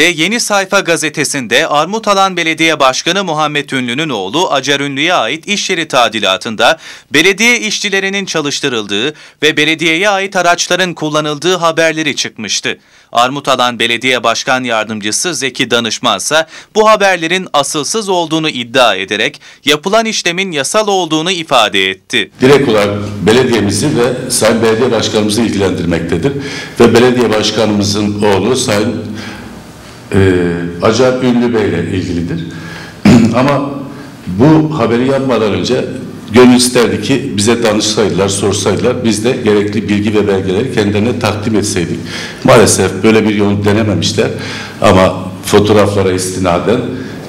Haber'de Yeni Sayfa gazetesinde Armutalan Belediye Başkanı Muhammed Ünlü'nün oğlu Acar Ünlü'ye ait iş yeri tadilatında belediye işçilerinin çalıştırıldığı ve belediyeye ait araçların kullanıldığı haberleri çıkmıştı. Armutalan Belediye Başkan Yardımcısı Zeki Danışman ise bu haberlerin asılsız olduğunu iddia ederek yapılan işlemin yasal olduğunu ifade etti. direkt olarak belediyemizi ve Sayın Belediye Başkanımızı ilgilendirmektedir. Ve belediye başkanımızın oğlu Sayın e, Acar Ünlü Bey ile ilgilidir. Ama bu haberi yapmadan önce gönül isterdi ki bize danışsaydılar, sorsaydılar. Biz de gerekli bilgi ve belgeleri kendilerine takdim etseydik. Maalesef böyle bir yol denememişler. Ama fotoğraflara istinaden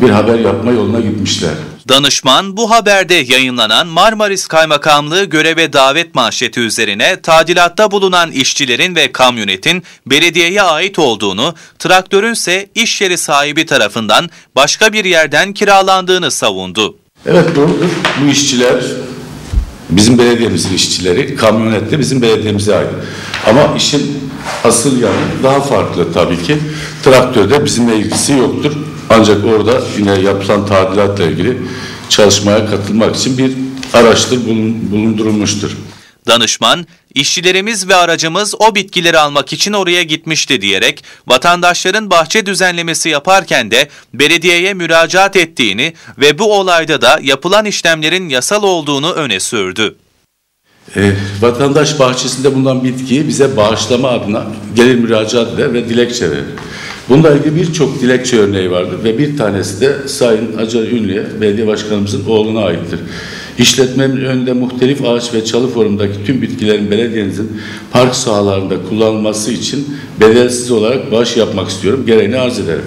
bir haber yapma yoluna gitmişler. Danışman bu haberde yayınlanan Marmaris Kaymakamlığı göreve davet manşeti üzerine tadilatta bulunan işçilerin ve kamyonetin belediyeye ait olduğunu, traktörün ise iş yeri sahibi tarafından başka bir yerden kiralandığını savundu. Evet doğrudur. Bu işçiler bizim belediyemizin işçileri, kamyonet de bizim belediyemize ait. Ama işin asıl yanı daha farklı tabii ki. Traktörde bizimle ilgisi yoktur. Ancak orada yine yapılan tadilatla ilgili çalışmaya katılmak için bir araçtır bulun- bulundurulmuştur. Danışman, işçilerimiz ve aracımız o bitkileri almak için oraya gitmişti diyerek vatandaşların bahçe düzenlemesi yaparken de belediyeye müracaat ettiğini ve bu olayda da yapılan işlemlerin yasal olduğunu öne sürdü. E, vatandaş bahçesinde bulunan bitkiyi bize bağışlama adına gelir müracaat eder ve dilekçe verir. Bununla ilgili birçok dilekçe örneği vardır ve bir tanesi de Sayın Acar Ünlü'ye, belediye başkanımızın oğluna aittir. İşletmenin önünde muhtelif ağaç ve çalı formundaki tüm bitkilerin belediyenizin park sahalarında kullanılması için bedelsiz olarak bağış yapmak istiyorum. Gereğini arz ederim.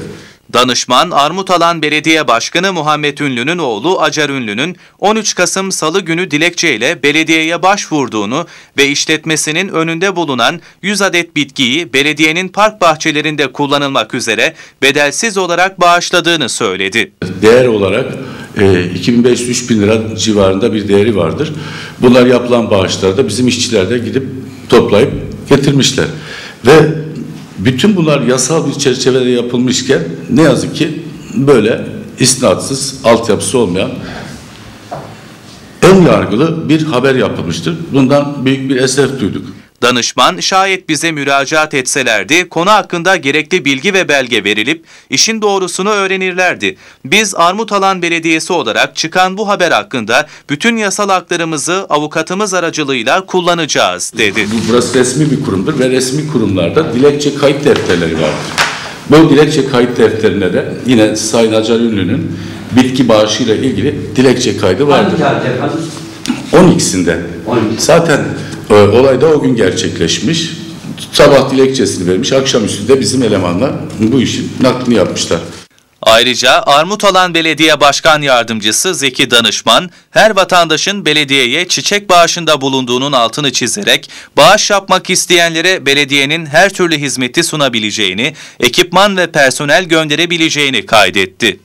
Danışman Armutalan Belediye Başkanı Muhammed Ünlü'nün oğlu Acar Ünlü'nün 13 Kasım Salı günü dilekçeyle belediyeye başvurduğunu ve işletmesinin önünde bulunan 100 adet bitkiyi belediyenin park bahçelerinde kullanılmak üzere bedelsiz olarak bağışladığını söyledi. değer olarak e, 2500-3000 lira civarında bir değeri vardır. Bunlar yapılan bağışlarda bizim işçiler de gidip toplayıp getirmişler. Ve bütün bunlar yasal bir çerçevede yapılmışken ne yazık ki böyle isnatsız, altyapısı olmayan ön yargılı bir haber yapılmıştır. Bundan büyük bir esef duyduk. Danışman şayet bize müracaat etselerdi konu hakkında gerekli bilgi ve belge verilip işin doğrusunu öğrenirlerdi. Biz Armutalan Belediyesi olarak çıkan bu haber hakkında bütün yasal haklarımızı avukatımız aracılığıyla kullanacağız dedi. Bu- Burası resmi bir kurumdur ve resmi kurumlarda dilekçe kayıt defterleri vardır. Bu dilekçe kayıt defterine de yine Sayın Acar Ünlü'nün bitki bağışıyla ilgili dilekçe kaydı vardır. Hangi tarihte efendim? 12'sinde. 12. Zaten e, olay da o gün gerçekleşmiş. Sabah dilekçesini vermiş, akşamüstü de bizim elemanlar bu işin naklini yapmışlar. Ayrıca Armutalan Belediye Başkan Yardımcısı Zeki Danışman, her vatandaşın belediyeye çiçek bağışında bulunduğunun altını çizerek bağış yapmak isteyenlere belediyenin her türlü hizmeti sunabileceğini, ekipman ve personel gönderebileceğini kaydetti.